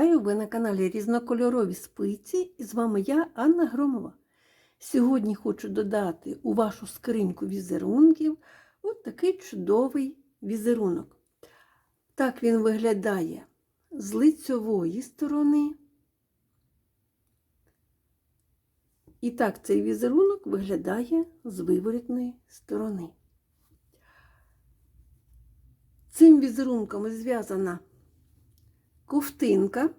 Вітаю! Ви на каналі Різнокольорові спиці і з вами я, Анна Громова. Сьогодні хочу додати у вашу скриньку візерунків от такий чудовий візерунок. Так він виглядає з лицьової сторони. І так цей візерунок виглядає з виворітної сторони. Цим візерунком зв'язана ковтинка.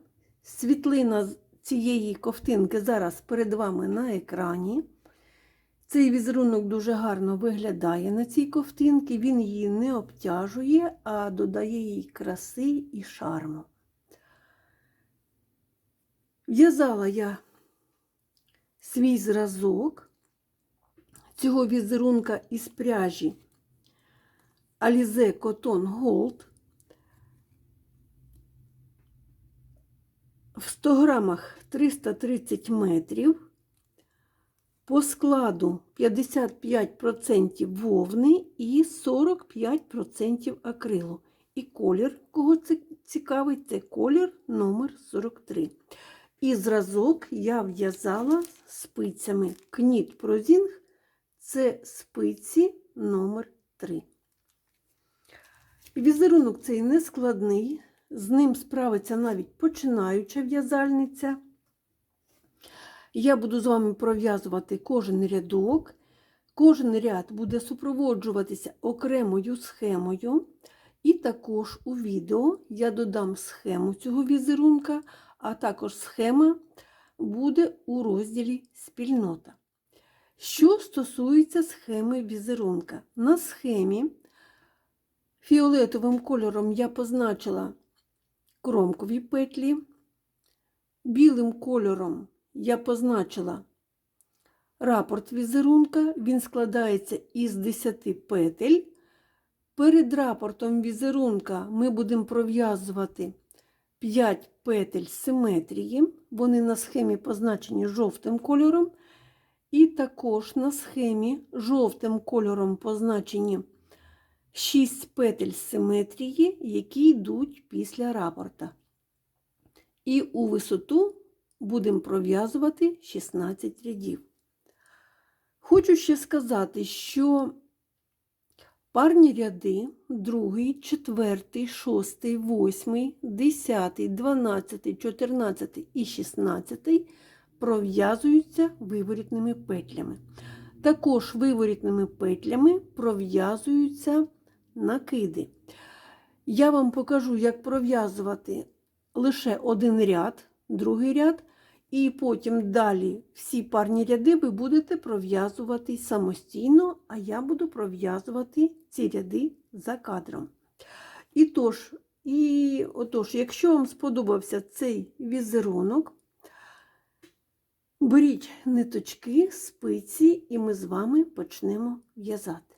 Світлина цієї ковтинки зараз перед вами на екрані. Цей візерунок дуже гарно виглядає на цій ковтинці, він її не обтяжує, а додає їй краси і шарму. В'язала я свій зразок цього візерунка із пряжі Alize Cotton Gold. В 100 грамах 330 метрів, по складу 55% вовни і 45% акрилу. І колір, кого це цікавить, це колір номер 43. І зразок я в'язала спицями Кніт Прозінг, це спиці номер 3. Візерунок цей не складний. З ним справиться навіть починаюча в'язальниця. Я буду з вами пров'язувати кожен рядок. Кожен ряд буде супроводжуватися окремою схемою. І також у відео я додам схему цього візерунка, а також схема буде у розділі Спільнота. Що стосується схеми візерунка, на схемі фіолетовим кольором я позначила кромкові петлі. Білим кольором я позначила рапорт візерунка, він складається із 10 петель. Перед рапортом візерунка ми будемо пров'язувати 5 петель симетрії, вони на схемі позначені жовтим кольором. І також на схемі жовтим кольором позначені 6 петель симетрії, які йдуть після рапорта. І у висоту будемо пров'язувати 16 рядів. Хочу ще сказати, що парні ряди 2, 4, 6, 8, 10, 12, 14 і 16 пров'язуються виворітними петлями. Також виворітними петлями пров'язуються накиди. Я вам покажу, як пров'язувати лише один ряд, другий ряд, і потім далі всі парні ряди ви будете пров'язувати самостійно, а я буду пров'язувати ці ряди за кадром. І тож, і отож, якщо вам сподобався цей візерунок, беріть ниточки, спиці, і ми з вами почнемо в'язати.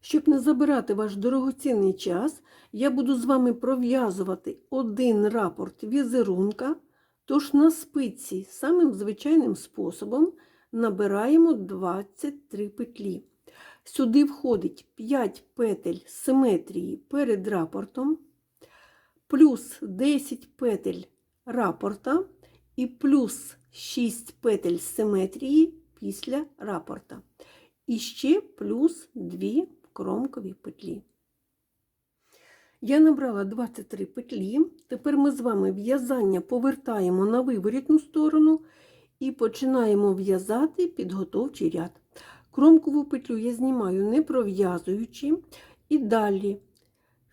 Щоб не забирати ваш дорогоцінний час, я буду з вами пров'язувати один рапорт візерунка, тож на спиці самим звичайним способом набираємо 23 петлі. Сюди входить 5 петель симетрії перед рапортом, плюс 10 петель рапорта і плюс 6 петель симетрії після рапорта. І ще плюс 2 кромкові петлі. Я набрала 23 петлі. Тепер ми з вами в'язання повертаємо на виворітну сторону і починаємо в'язати підготовчий ряд. Кромкову петлю я знімаю не пров'язуючи, і далі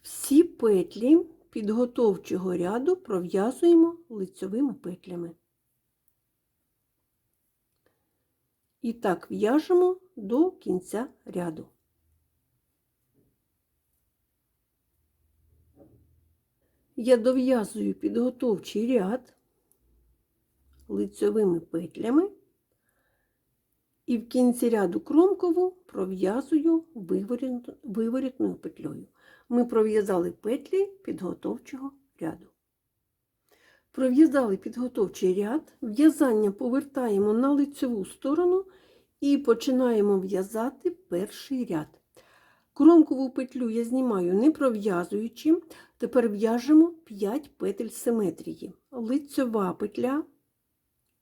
всі петлі підготовчого ряду пров'язуємо лицьовими петлями. І так в'яжемо до кінця ряду. Я дов'язую підготовчий ряд лицьовими петлями і в кінці ряду кромкову пров'язую виворітною петлею. Ми пров'язали петлі підготовчого ряду. Пров'язали підготовчий ряд, в'язання повертаємо на лицеву сторону і починаємо в'язати перший ряд. Кромкову петлю я знімаю не пров'язуючи. Тепер в'яжемо 5 петель симетрії. Лицьова петля,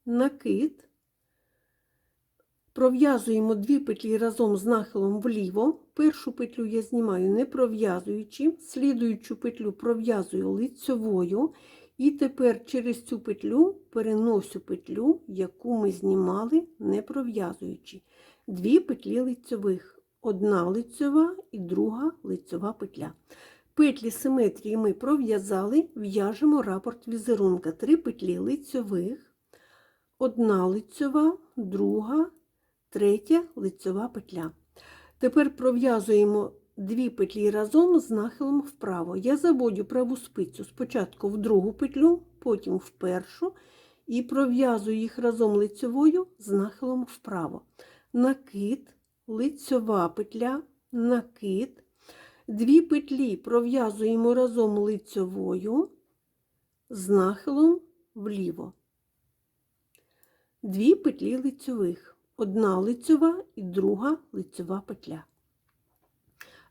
накид. Пров'язуємо дві петлі разом з нахилом вліво. Першу петлю я знімаю не пров'язуючи, слідуючу петлю пров'язую лицьовою. І тепер через цю петлю переношу петлю, яку ми знімали не пров'язуючи. Дві петлі лицьових. Одна лицьова і друга лицьова петля. Петлі симетрії ми пров'язали, в'яжемо рапорт візерунка. Три петлі лицьових, одна лицьова, друга, третя лицьова петля. Тепер пров'язуємо дві петлі разом з нахилом вправо. Я заводю праву спицю спочатку в другу петлю, потім в першу, і пров'язую їх разом лицьовою з нахилом вправо. Накид, лицьова петля, накид. Дві петлі пров'язуємо разом лицьовою з нахилом вліво. Дві петлі лицьових. Одна лицьова і друга лицьова петля.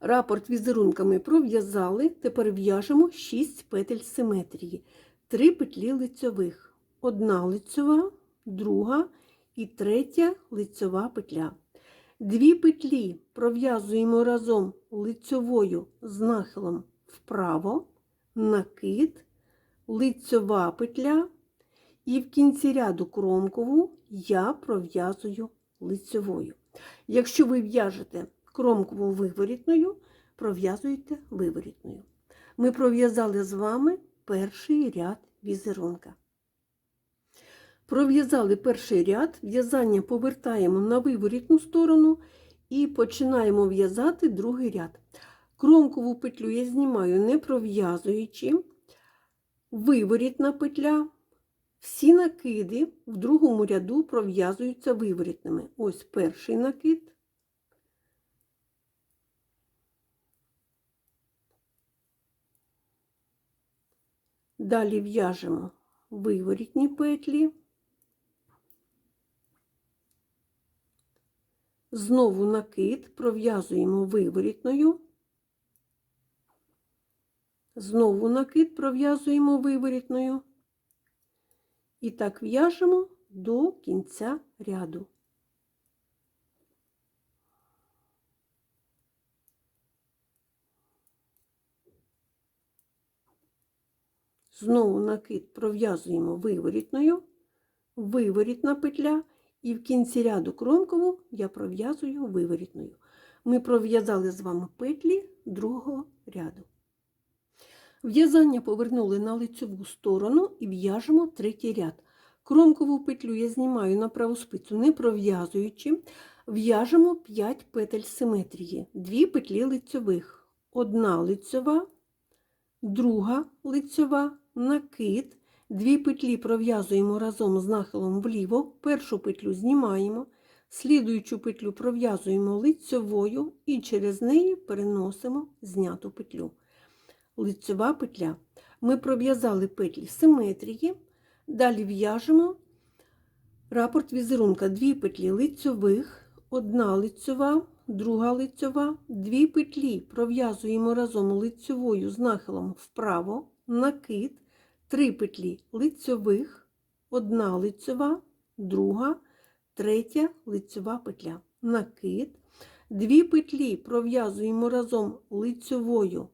Рапорт візерунками пров'язали, тепер в'яжемо 6 петель симетрії, 3 петлі лицьових, одна лицьова, друга і третя лицьова петля. Дві петлі пров'язуємо разом лицьовою з нахилом вправо, накид, лицьова петля, і в кінці ряду кромкову я пров'язую лицьовою. Якщо ви в'яжете кромкову виворітною, пров'язуєте виворітною. Ми пров'язали з вами перший ряд візерунка. Пров'язали перший ряд, в'язання повертаємо на виворітну сторону і починаємо в'язати другий ряд. Кромкову петлю я знімаю не пров'язуючи, виворітна петля. Всі накиди в другому ряду пров'язуються виворітними. Ось перший накид. Далі в'яжемо виворітні петлі. Знову накид пров'язуємо виворітною. Знову накид пров'язуємо виворітною. І так в'яжемо до кінця ряду. Знову накид пров'язуємо виворітною, виворітна петля, і в кінці ряду кромкову я пров'язую виворітною. Ми пров'язали з вами петлі другого ряду. В'язання повернули на лицеву сторону і в'яжемо третій ряд. Кромкову петлю я знімаю на праву спицю, не пров'язуючи, в'яжемо 5 петель симетрії, 2 петлі лицьових, одна лицьова, друга лицьова, накид, дві петлі пров'язуємо разом з нахилом вліво, першу петлю знімаємо, слідуючу петлю пров'язуємо лицьовою і через неї переносимо зняту петлю. Лицьова петля. Ми пров'язали петлі симетрії, далі в'яжемо рапорт візерунка, дві петлі лицьових, одна лицьова, друга лицьова, дві петлі пров'язуємо разом лицьовою з нахилом вправо, накид, три петлі лицьових, одна лицьова, друга, третя лицьова петля, накид, дві петлі пров'язуємо разом лицьовою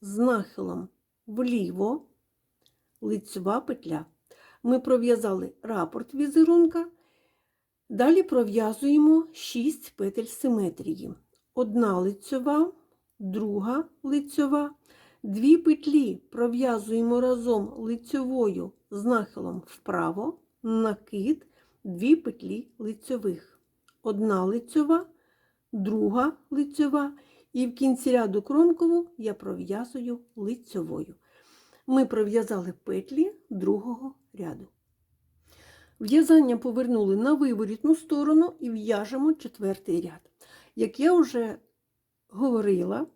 з нахилом вліво, лицьова петля. Ми пров'язали рапорт візерунка. Далі пров'язуємо 6 петель симетрії. Одна лицьова, друга лицьова, дві петлі пров'язуємо разом лицьовою з нахилом вправо, накид, дві петлі лицьових. Одна лицьова, друга лицьова, і в кінці ряду кромкову я пров'язую лицьовою. Ми пров'язали петлі другого ряду. В'язання повернули на виворітну сторону і в'яжемо четвертий ряд. Як я вже говорила,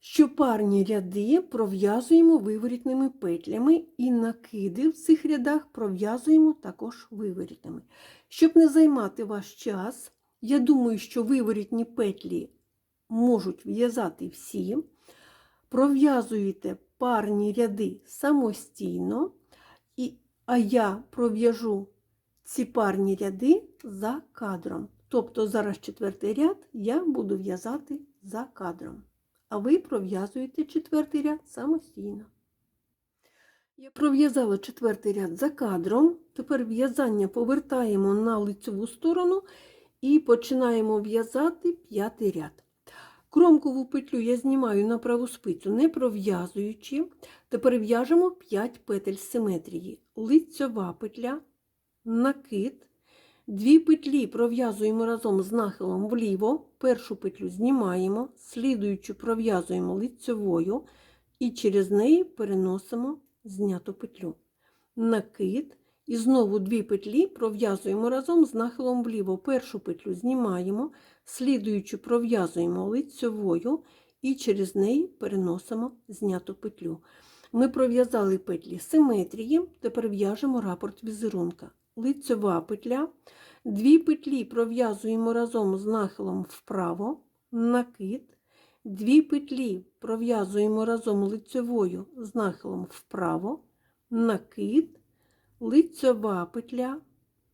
що парні ряди пров'язуємо виворітними петлями і накиди в цих рядах пров'язуємо також виворітними. Щоб не займати ваш час, я думаю, що виворітні петлі можуть в'язати всі. Пров'язуєте парні ряди самостійно, і, а я пров'яжу ці парні ряди за кадром. Тобто зараз четвертий ряд я буду в'язати за кадром. А ви пров'язуєте четвертий ряд самостійно. Я пров'язала четвертий ряд за кадром. Тепер в'язання повертаємо на лицеву сторону і починаємо в'язати п'ятий ряд. Кромкову петлю я знімаю на праву спицю, не пров'язуючи. Тепер в'яжемо 5 петель симетрії. Лицьова петля, накид. Дві петлі пров'язуємо разом з нахилом вліво. Першу петлю знімаємо, слідуючу пров'язуємо лицьовою і через неї переносимо зняту петлю. Накид. І знову дві петлі пров'язуємо разом з нахилом вліво. Першу петлю знімаємо, слідуючу пров'язуємо лицьовою і через неї переносимо зняту петлю. Ми пров'язали петлі симетрії, тепер в'яжемо рапорт візерунка. Лицьова петля, дві петлі пров'язуємо разом з нахилом вправо, накид, дві петлі пров'язуємо разом лицьовою з нахилом вправо, накид. Лицьова петля,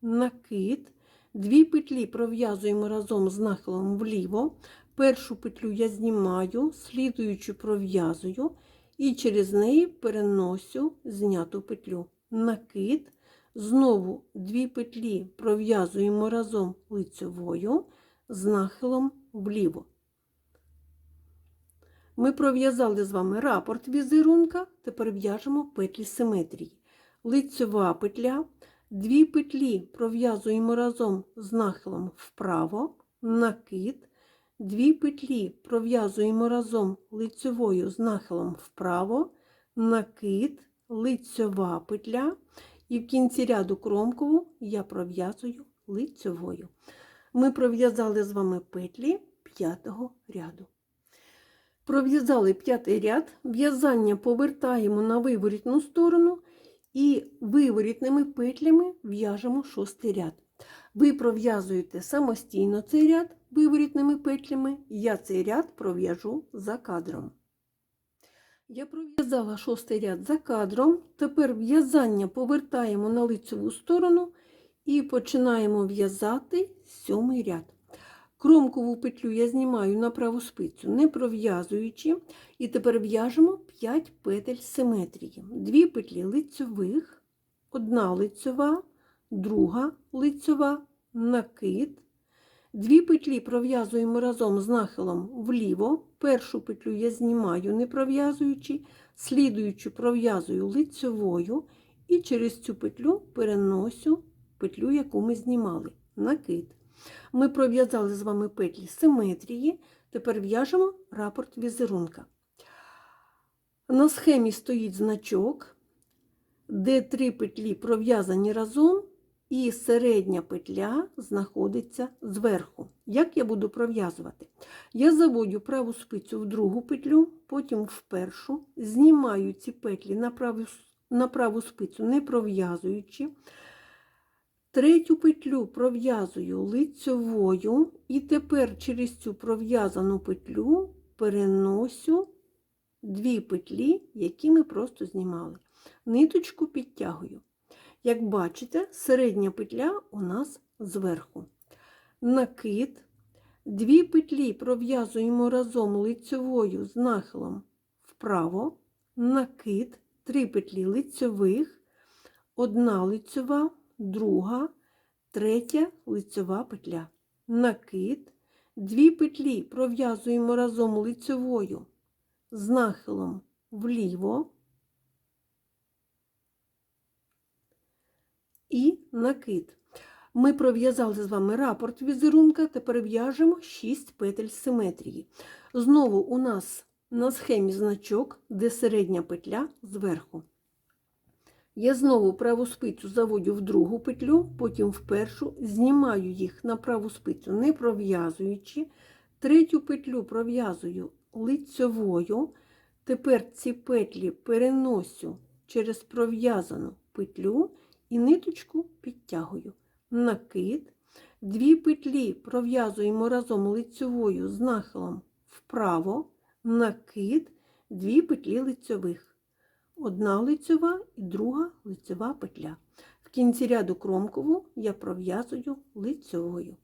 накид, дві петлі пров'язуємо разом з нахилом вліво. Першу петлю я знімаю, слідуючу пров'язую і через неї переносю зняту петлю. Накид, знову дві петлі пров'язуємо разом лицьовою з нахилом вліво. Ми пров'язали з вами рапорт візерунка, тепер в'яжемо петлі симетрії лицьова петля, дві петлі пров'язуємо разом з нахилом вправо, накид, дві петлі пров'язуємо разом лицьовою з нахилом вправо, накид, лицьова петля, і в кінці ряду кромкову я пров'язую лицьовою. Ми пров'язали з вами петлі п'ятого ряду. Пров'язали п'ятий ряд, в'язання повертаємо на виворітну сторону і виворітними петлями в'яжемо шостий ряд. Ви пров'язуєте самостійно цей ряд виворітними петлями, я цей ряд пров'яжу за кадром. Я пров'язала шостий ряд за кадром. Тепер в'язання повертаємо на лицеву сторону і починаємо в'язати сьомий ряд. Кромкову петлю я знімаю на праву спицю, не пров'язуючи, і тепер в'яжемо 5 петель симетрії. Дві петлі лицьових, одна лицьова, друга лицьова, накид. Дві петлі пров'язуємо разом з нахилом вліво. Першу петлю я знімаю, не пров'язуючи, слідуючу пров'язую лицьовою і через цю петлю переносю петлю, яку ми знімали, накид. Ми пров'язали з вами петлі симетрії, тепер в'яжемо рапорт візерунка. На схемі стоїть значок, де три петлі пров'язані разом, і середня петля знаходиться зверху. Як я буду пров'язувати? Я заводю праву спицю в другу петлю, потім в першу, знімаю ці петлі на праву, на праву спицю, не пров'язуючи. Третю петлю пров'язую лицьовою, і тепер через цю пров'язану петлю переносю дві петлі, які ми просто знімали. Ниточку підтягую. Як бачите, середня петля у нас зверху. Накид, дві петлі пров'язуємо разом лицьовою з нахилом вправо, накид, три петлі лицьових, одна лицьова друга, третя лицьова петля. Накид, дві петлі пров'язуємо разом лицьовою з нахилом вліво і накид. Ми пров'язали з вами рапорт візерунка, тепер в'яжемо 6 петель симетрії. Знову у нас на схемі значок, де середня петля зверху. Я знову праву спицю заводю в другу петлю, потім в першу, знімаю їх на праву спицю, не пров'язуючи. Третю петлю пров'язую лицьовою. Тепер ці петлі переносю через пров'язану петлю і ниточку підтягую. Накид. Дві петлі пров'язуємо разом лицьовою з нахилом вправо, накид, дві петлі лицьових. Одна лицьова і друга лицьова петля. В кінці ряду кромкову я пров'язую лицьовою.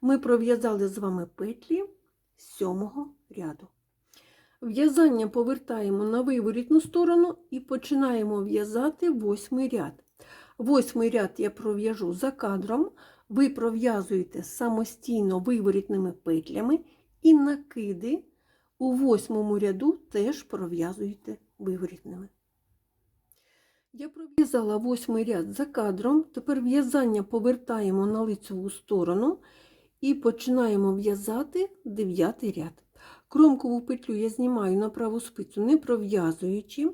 Ми пров'язали з вами петлі сьомого ряду. В'язання повертаємо на виворітну сторону і починаємо в'язати восьмий ряд. Восьмий ряд я пров'яжу за кадром, ви пров'язуєте самостійно виворітними петлями і накиди у восьмому ряду теж пров'язуєте виворітними. Я пров'язала восьмий ряд за кадром, тепер в'язання повертаємо на лицеву сторону і починаємо в'язати дев'ятий ряд. Кромкову петлю я знімаю на праву спицю, не пров'язуючи.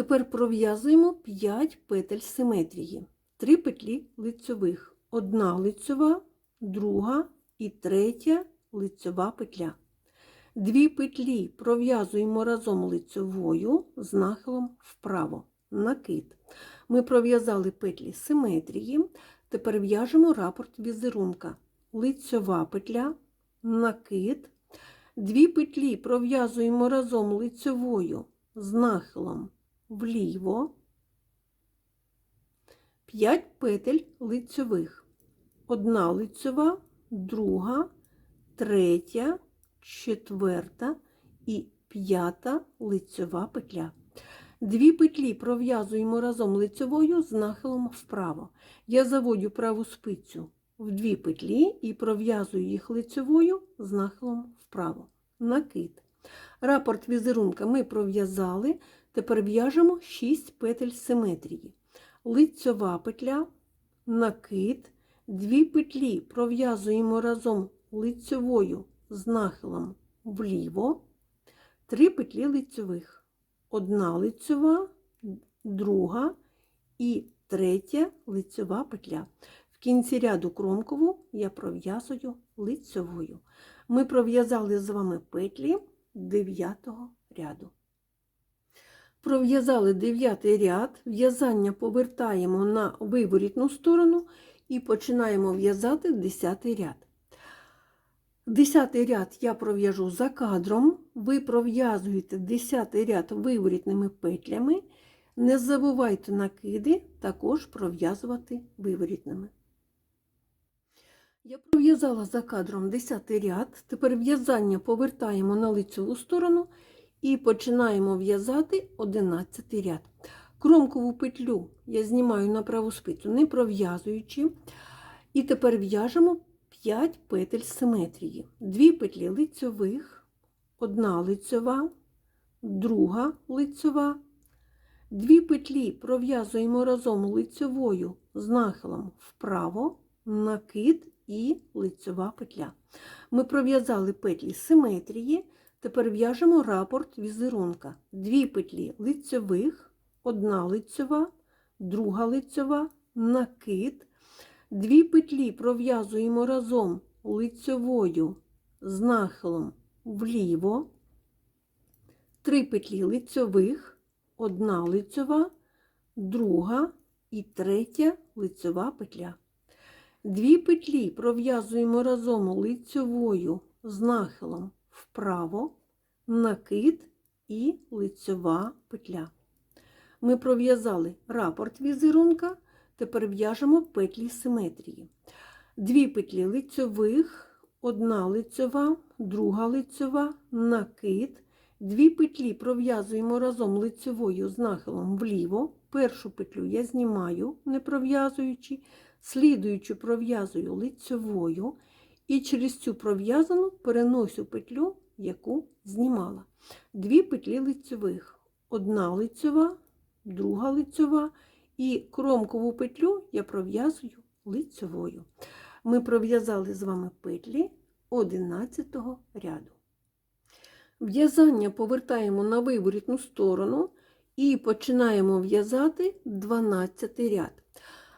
Тепер пров'язуємо 5 петель симетрії, 3 петлі лицьових, одна лицьова, друга і третя лицьова петля. Дві петлі пров'язуємо разом лицьовою з нахилом вправо. Накид. Ми пров'язали петлі симетрії. Тепер в'яжемо рапорт візерунка. Лицьова петля, накид. Дві петлі пров'язуємо разом лицьовою з нахилом вліво. 5 петель лицьових. Одна лицьова, друга, третя, четверта і п'ята лицьова петля. Дві петлі пров'язуємо разом лицьовою з нахилом вправо. Я заводю праву спицю в дві петлі і пров'язую їх лицьовою з нахилом вправо. Накид. Рапорт візерунка ми пров'язали. Тепер в'яжемо 6 петель симетрії. Лицьова петля, накид, дві петлі пров'язуємо разом лицьовою з нахилом вліво, три петлі лицьових. Одна лицьова, друга і третя лицьова петля. В кінці ряду кромкову я пров'язую лицьовою. Ми пров'язали з вами петлі 9 ряду. Пров'язали 9 ряд, в'язання повертаємо на виворітну сторону і починаємо в'язати 10 ряд. 10 ряд я пров'яжу за кадром, ви пров'язуєте 10 ряд виворітними петлями. Не забувайте накиди також пров'язувати виворітними. Я пров'язала за кадром 10 ряд, тепер в'язання повертаємо на лицеву сторону і починаємо в'язати 11 ряд. Кромкову петлю я знімаю на праву спицю, не пров'язуючи. І тепер в'яжемо 5 петель симетрії. Дві петлі лицьових, одна лицьова, друга лицьова. Дві петлі пров'язуємо разом лицьовою з нахилом вправо, накид і лицьова петля. Ми пров'язали петлі симетрії. Тепер в'яжемо рапорт візерунка. Дві петлі лицьових, одна лицьова, друга лицьова, накид. Дві петлі пров'язуємо разом лицьовою з нахилом вліво, три петлі лицьових, одна лицьова, друга і третя лицьова петля. Дві петлі пров'язуємо разом лицьовою з нахилом вправо, накид і лицьова петля. Ми пров'язали рапорт візерунка, тепер в'яжемо петлі симетрії. Дві петлі лицьових, одна лицьова, друга лицьова, накид. Дві петлі пров'язуємо разом лицьовою з нахилом вліво. Першу петлю я знімаю, не пров'язуючи, слідуючу пров'язую лицьовою. І через цю пров'язану переносю петлю, яку знімала. Дві петлі лицьових. Одна лицьова, друга лицьова. І кромкову петлю я пров'язую лицьовою. Ми пров'язали з вами петлі 11 ряду. В'язання повертаємо на виворітну сторону і починаємо в'язати 12 ряд.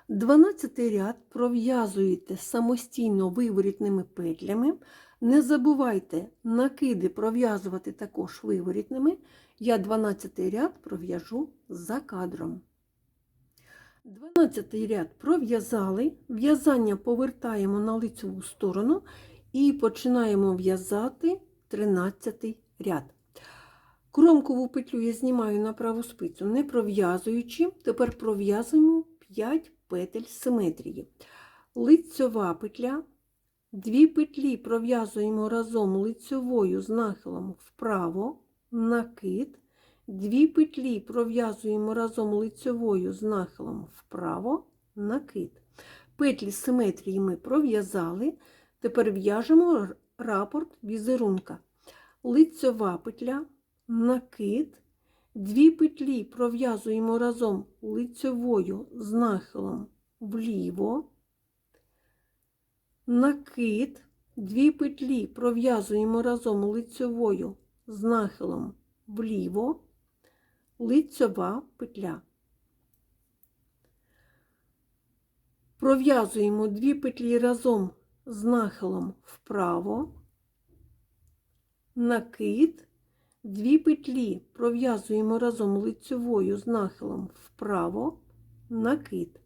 12 ряд пров'язуєте самостійно виворітними петлями. Не забувайте накиди пров'язувати також виворітними. Я 12 ряд пров'яжу за кадром. 12 ряд пров'язали, в'язання повертаємо на лицеву сторону і починаємо в'язати 13 ряд. Кромкову петлю я знімаю на праву спицю, не пров'язуючи. Тепер пров'язуємо 5 петель симетрії. Лицьова петля, дві петлі пров'язуємо разом лицьовою з нахилом вправо, накид, дві петлі пров'язуємо разом лицьовою з нахилом вправо, накид. Петлі симетрії ми пров'язали. Тепер в'яжемо рапорт візерунка. Лицьова петля, накид, дві петлі пров'язуємо разом лицьовою з нахилом вліво, накид, дві петлі пров'язуємо разом лицьовою з нахилом вліво, лицьова петля. Пров'язуємо дві петлі разом з нахилом вправо, накид, дві петлі пров'язуємо разом лицьовою з нахилом вправо, накид.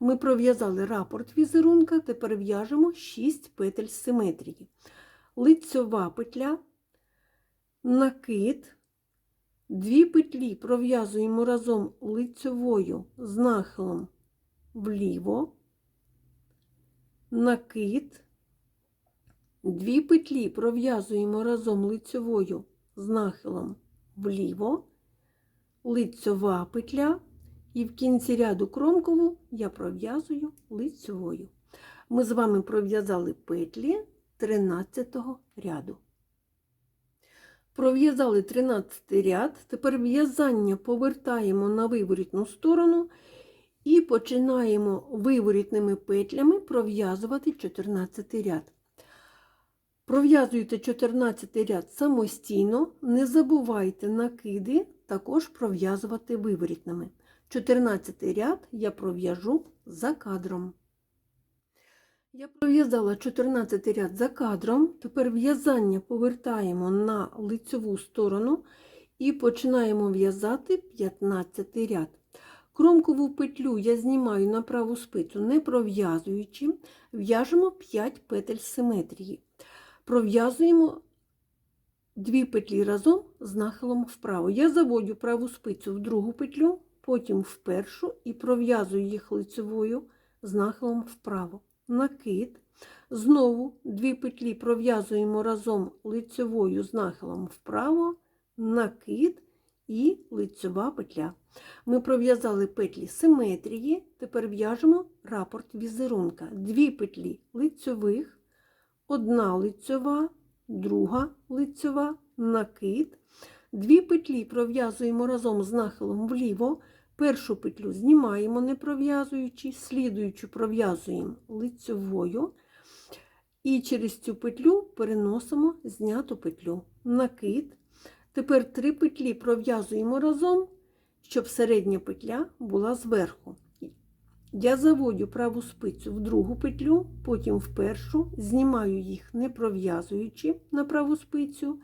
Ми пров'язали рапорт візерунка, тепер в'яжемо 6 петель симетрії. Лицьова петля, накид, дві петлі пров'язуємо разом лицьовою з нахилом вліво, накид, дві петлі пров'язуємо разом лицьовою з нахилом вліво, лицьова петля, і в кінці ряду кромкову я пров'язую лицьовою. Ми з вами пров'язали петлі 13 ряду. Пров'язали 13 ряд, тепер в'язання повертаємо на виворітну сторону і починаємо виворітними петлями пров'язувати 14 ряд. Пров'язуйте 14 ряд самостійно, не забувайте накиди також пров'язувати виворітними. 14 ряд я пров'яжу за кадром. Я пров'язала 14 ряд за кадром. Тепер в'язання повертаємо на лицеву сторону і починаємо в'язати 15 ряд. Кромкову петлю я знімаю на праву спицю, не пров'язуючи, в'яжемо 5 петель симетрії. Пров'язуємо дві петлі разом з нахилом вправо. Я заводю праву спицю в другу петлю, потім в першу і пров'язую їх лицевою з нахилом вправо. Накид. Знову дві петлі пров'язуємо разом лицевою з нахилом вправо, накид і лицева петля. Ми пров'язали петлі симетрії, тепер в'яжемо рапорт візерунка. Дві петлі лицьових, одна лицьова, друга лицьова, накид. Дві петлі пров'язуємо разом з нахилом вліво. Першу петлю знімаємо, не пров'язуючи, слідуючу пров'язуємо лицьовою. І через цю петлю переносимо зняту петлю. Накид. Тепер три петлі пров'язуємо разом, щоб середня петля була зверху. Я заводю праву спицю в другу петлю, потім в першу, знімаю їх, не пров'язуючи на праву спицю.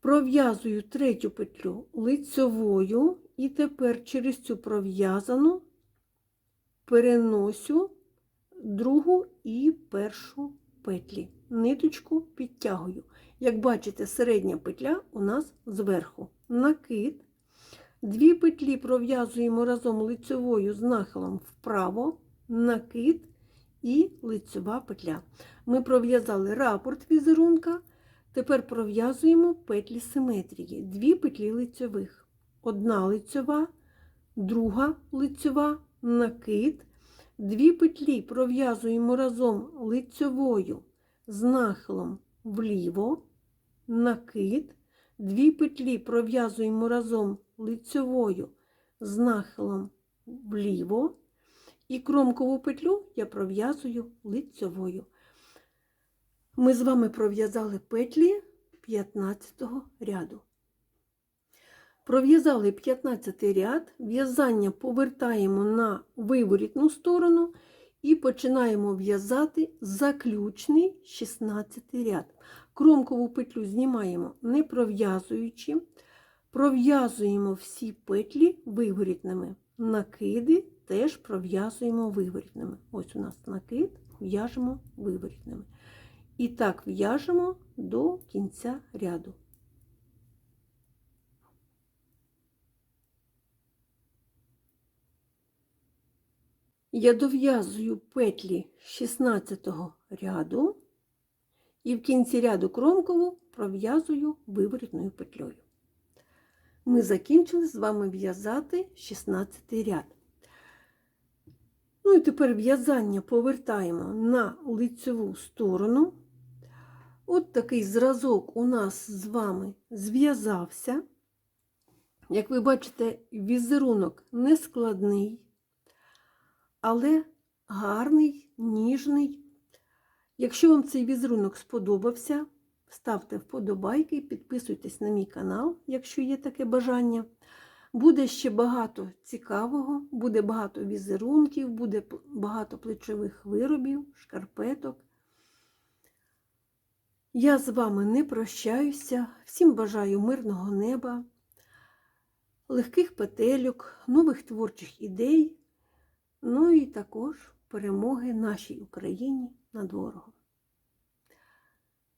Пров'язую третю петлю лицьовою, і тепер через цю пров'язану переносю другу і першу петлі. Ниточку підтягую. Як бачите, середня петля у нас зверху. Накид. Дві петлі пров'язуємо разом лицевою з нахилом вправо, накид і лицева петля. Ми пров'язали рапорт візерунка. Тепер пров'язуємо петлі симетрії. Дві петлі лицьових. Одна лицьова, друга лицьова, накид. Дві петлі пров'язуємо разом лицьовою з нахилом вліво, накид. Дві петлі пров'язуємо разом лицьовою з нахилом вліво. І кромкову петлю я пров'язую лицьовою. Ми з вами пров'язали петлі 15 ряду. Пров'язали 15 ряд, в'язання повертаємо на виворітну сторону і починаємо в'язати заключний 16 ряд. Кромкову петлю знімаємо не пров'язуючи, пров'язуємо всі петлі виворітними. Накиди теж пров'язуємо виворітними. Ось у нас накид, в'яжемо виворітними. І так в'яжемо до кінця ряду. Я дов'язую петлі 16 ряду і в кінці ряду кромкову пров'язую виворітною петлею. Ми закінчили з вами в'язати 16 ряд. Ну і тепер в'язання повертаємо на лицеву сторону. От такий зразок у нас з вами зв'язався. Як ви бачите, візерунок не складний, але гарний, ніжний. Якщо вам цей візерунок сподобався, ставте вподобайки, підписуйтесь на мій канал, якщо є таке бажання. Буде ще багато цікавого, буде багато візерунків, буде багато плечових виробів, шкарпеток. Я з вами не прощаюся. Всім бажаю мирного неба, легких петельок, нових творчих ідей, ну і також перемоги нашій Україні над ворогом.